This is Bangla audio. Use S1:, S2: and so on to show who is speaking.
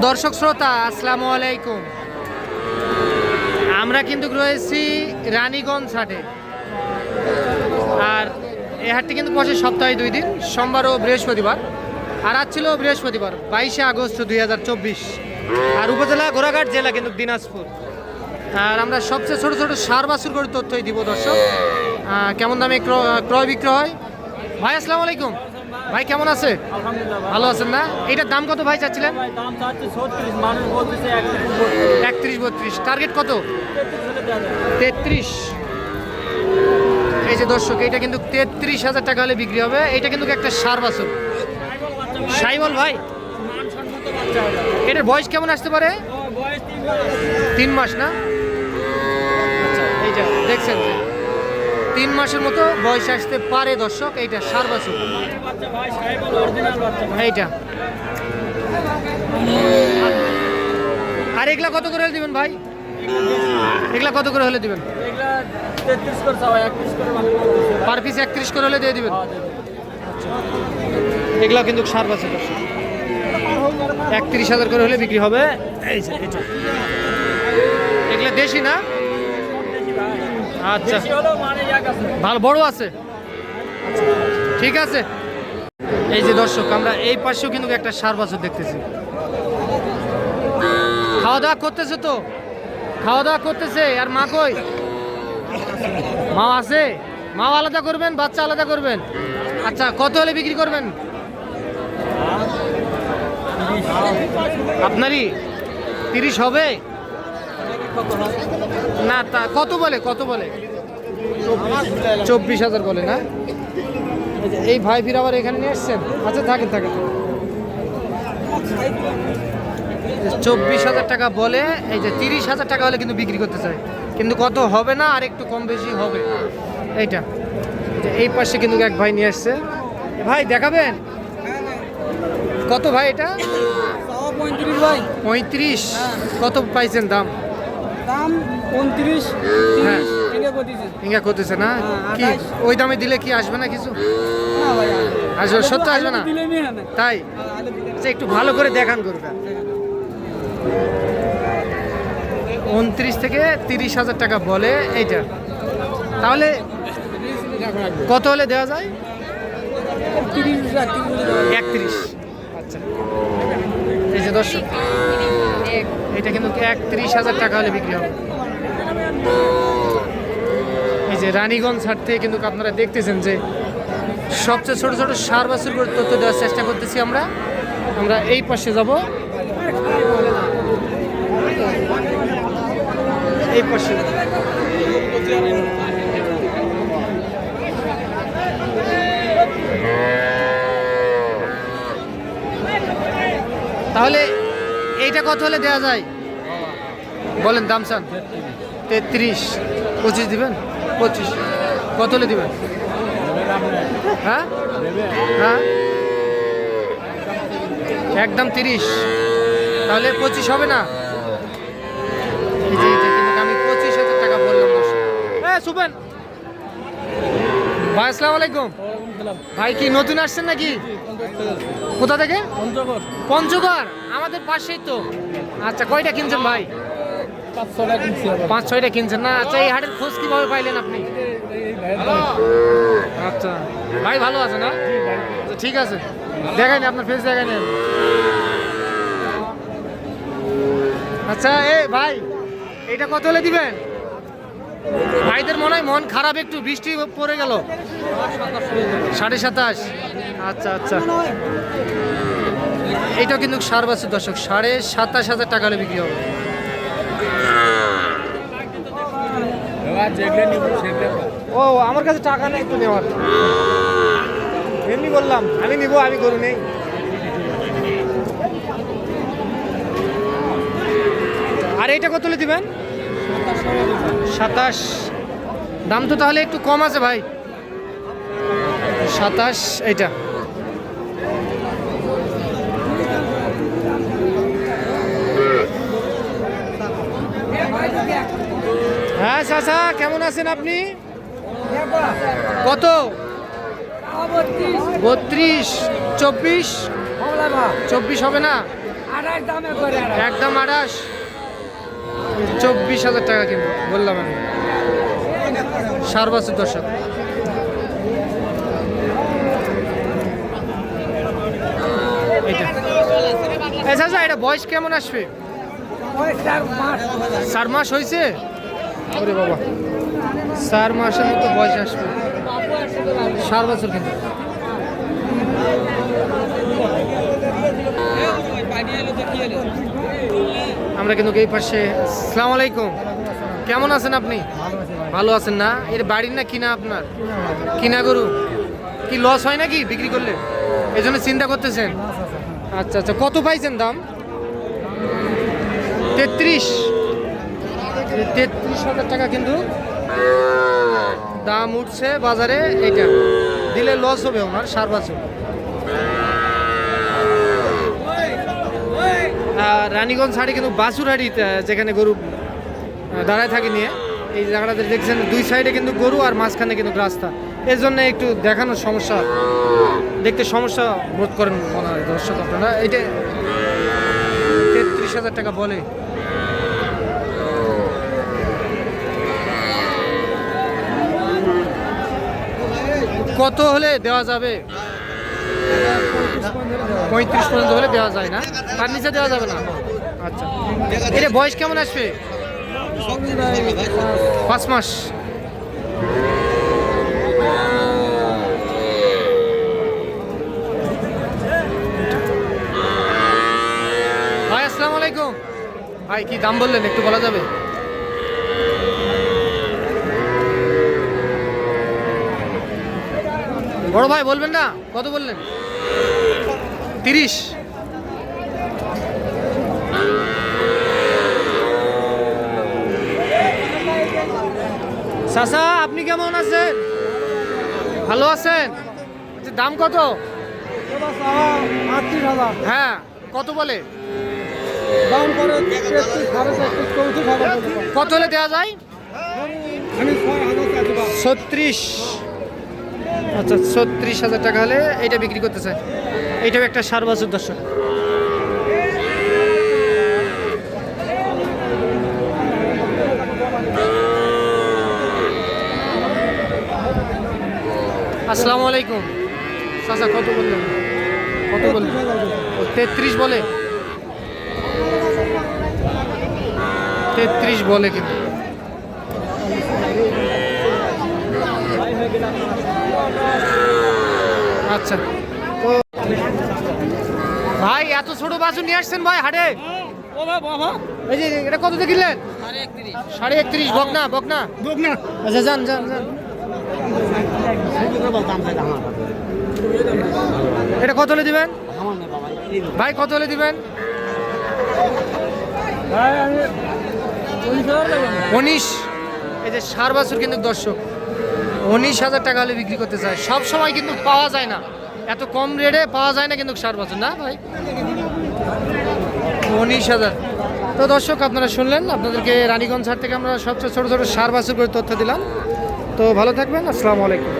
S1: দর্শক শ্রোতা, আসসালামু আলাইকুম। আমরা কিন্তু রয়েছি রানীগঞ্জ হাটে। আর এই হাটটি কিন্তু বসে সপ্তাহে দুই দিন, সোমবার ও বৃহস্পতিবার। আর আজ ছিল বৃহস্পতিবার, বাইশে আগস্ট দুই হাজার চব্বিশ। আর উপজেলা ঘোড়াঘাট জেলা কিন্তু দিনাজপুর। আর আমরা সবচেয়ে ছোট ছোট সার বাছুর করে তথ্যই দিব দর্শক। কেমন দামে ক্র- ক্রয় বিক্রয় হয়? ভাই, আসসালামু আলাইকুম। ভাই কেমন আছে? ভালো আছেন না? এটার দাম কত ভাই চাচ্ছিলেন?
S2: একত্রিশ
S1: বত্রিশ। টার্গেট কত? তেত্রিশ এই যে দর্শক এটা কিন্তু তেত্রিশ হাজার টাকা হলে বিক্রি হবে। এটা কিন্তু একটা সার বাছুর। সাইবল ভাই। এটার বয়স কেমন আসতে পারে?
S2: বয়স তিন মাস।
S1: না? আচ্ছা এই যে দেখছেন তিন মাসের মতো বয়স আসতে পারে দর্শক, এইটা সার বাছুর এইটা। আর এগুলা কত করে দিবেন ভাই? এগুলা কত করে হলে দিবেন। পার পিস একত্রিশ করে হলে দিয়ে দিবেন? এগুলা কিন্তু সার বাছুর একত্রিশ হাজার করে হলে বিক্রি হবে। এই এগুলা দেশি না। আচ্ছা।
S2: মানে
S1: ভালো বড় আছে? ঠিক আছে। এই যে দর্শক আমরা এই পাশেও কিন্তু একটা সার বাছুর দেখতেছি। খাওয়া দাওয়া করতেছে তো? খাওয়া দাওয়া করতেছে আর মা কই? মা আছে? মা আলাদা করবেন বাচ্চা আলাদা করবেন? আচ্ছা কত হলে বিক্রি করবেন? আপনারই? তিরিশ হবে? না তা কত বলে কত বলে? চব্বিশ হাজার বলে না? এই ভাই ফির আবার এখানে নিয়ে এসছেন? আচ্ছা থাকেন থাকেন। চব্বিশ হাজার টাকা বলে এই যে তিরিশ হাজার টাকা হলে কিন্তু বিক্রি করতে চাই কিন্তু কত হবে না আর একটু কম বেশি হবে। এইটা। এই পাশে কিন্তু এক ভাই নিয়ে এসছে। ভাই দেখাবেন? কত ভাই এটা?
S2: পঁয়ত্রিশ।
S1: কত পাইছেন দাম?
S2: দাম উনত্রিশ।
S1: হ্যাঁ।
S2: করতেছে।
S1: ইঙ্গা করতেছে না?
S2: হ্যাঁ,
S1: কি? ওই দামে দিলে কি আসবে না কিছু? আসবে সত্য আসবে না? তাই? আচ্ছা একটু ভালো করে দেখান করবে উনত্রিশ থেকে তিরিশ হাজার টাকা বলে এইটা। তাহলে কত হলে দেওয়া যায়?
S2: তিরিশ
S1: একত্রিশ। আচ্ছা। এই যে দর্শক একত্রিশ হাজার টাকা হলে বিক্রি হবে। এই যে রানীগঞ্জ হাট থেকে কিন্তু আপনারা দেখতেছেন যে সবচেয়ে ছোট ছোট সার বাছুর করে তথ্য দেওয়ার চেষ্টা করতেছি আমরা। আমরা এই পাশে যাব। এই পাশে। তাহলে এইটা কত হলে দেওয়া যায়? বলেন দাম চান। তেত্রিশ। পঁচিশ দিবেন? পঁচিশ। কত হলে দিবেন? হ্যাঁ? হ্যাঁ? একদম তিরিশ। তাহলে পঁচিশ হবে না? আমি পঁচিশ হাজার টাকা বললাম হ্যাঁ শুভেন। ভাই আসসালামু আলাইকুম। ভাই কি নতুন আসছেন নাকি? কোথা থেকে?
S2: পঞ্চগড়।
S1: পঞ্চগড়। আমাদের পাশেই তো। আচ্ছা কয়টা কিনছেন ভাই
S2: পাঁচশো টাকা কিনছি আবার
S1: পাঁচ ছয়টা কিনছেন না? আচ্ছা এই হাটের খোঁজ কীভাবে পাইলেন আপনি? আচ্ছা। ভাই ভালো আছে না আচ্ছা, ঠিক আছে। দেখাই আপনার ফেস দেখাই নেন আচ্ছা এ ভাই এটা কত হলে দিবেন? ভাইদের মনে হয় মন খারাপ একটু বৃষ্টি পড়ে গেল। সাড়ে সাতাশ। আচ্ছা আচ্ছা। এটা কিন্তু সার বছর দর্শক সাড়ে সাতাশ হাজার টাকা হলে বিক্রি হবে। ও, আমার কাছে টাকা নেই তো নেওয়ার। এমনি বললাম, আমি নিব, আমি গরু নেই। আর এইটা কত দিবেন? সাতাশ। দাম তো তাহলে একটু কম আছে ভাই। সাতাশ, এইটা। হ্যাঁ চাচা কেমন আছেন আপনি? কত? বত্রিশ চব্বিশ? চব্বিশ হবে না? একদম আঠাশ। চব্বিশ হাজার টাকা কিন্তু বললাম আমি। সার বছর দর্শক আচ্ছা আচ্ছা এটা বয়স কেমন আসবে?
S2: চার মাস
S1: হয়েছে? ওরে বাবা। চার মাসের মতো বয়স আসবে। চার বছর কিন্তু। আমরা কিন্তু এই পাশে সালাম আলাইকুম। কেমন আছেন আপনি? ভালো আছেন না? এর বাড়ির না কিনা আপনার? কিনা গরু? কি লস হয় নাকি বিক্রি করলে? এই জন্য চিন্তা করতেছেন। আচ্ছা আচ্ছা। কত পাইছেন দাম? তেত্রিশ। তেত্রিশ হাজার টাকা কিন্তু দাম উঠছে বাজারে এইটা দিলে লস হবে ওনার, সার বছর রানীগঞ্জ হাটে কিন্তু বাসুরহাটি যেখানে গরু দাঁড়ায় থাকে নিয়ে। এই জায়গাটাতে দেখছেন দুই সাইডে কিন্তু গরু আর মাঝখানে কিন্তু রাস্তা। এর জন্য একটু দেখানোর সমস্যা, দেখতে সমস্যা বোধ করেন মনে হয় দর্শক আপনারা। এটা তেত্রিশ হাজার টাকা বলে। কত হলে দেওয়া যাবে? পঁয়ত্রিশ পর্যন্ত হলে দেওয়া যায় না? তার নিচে দেওয়া যাবে না? আচ্ছা। এটা বয়স কেমন আসবে? পাঁচ মাস। ভাই, আসসালামু আলাইকুম। ভাই, কি দাম বললেন? একটু বলা যাবে? বড় ভাই বলবেন না? কত বললেন? তিরিশ। চাচা আপনি কেমন আছেন? ভালো আছেন? আচ্ছা, দাম কত? হ্যাঁ কত বলে? কত হলে দেওয়া যায়? ছত্রিশ। আচ্ছা ছত্রিশ হাজার টাকা হলে এটা বিক্রি করতে চাই। এইটাও একটা সার বছর দর্শক। আসসালামু আলাইকুম। চাচা, কত বললেন? কত বললেন? তেত্রিশ বলে? তেত্রিশ বলে কিন্তু। আচ্ছা। ভাই এত ছোট বাছুর নিয়ে আসছেন ভাই হাটে?
S2: ও বাবা
S1: এই যে এটা কত কিনলেন? সাড়ে একত্রিশ। বক না বক না
S2: বুক না
S1: আচ্ছা যান যান যান। এটা কত হলে দিবেন? ভাই কত হলে দিবেন? উনিশ এই যে সার বাছুর কিন্তু দর্শক। উনিশ হাজার টাকা হলে বিক্রি করতে চায়। সব সময় কিন্তু পাওয়া যায় না। এত কম রেটে পাওয়া যায় না কিন্তু সার বছর। না ভাই? উনিশ হাজার। তো দর্শক, আপনারা শুনলেন, আপনাদেরকে রানীগঞ্জ হাট থেকে আমরা সবচেয়ে ছোটো ছোটো সার বাছুর করে তথ্য দিলাম। তো ভালো থাকবেন, আসসালামু আলাইকুম।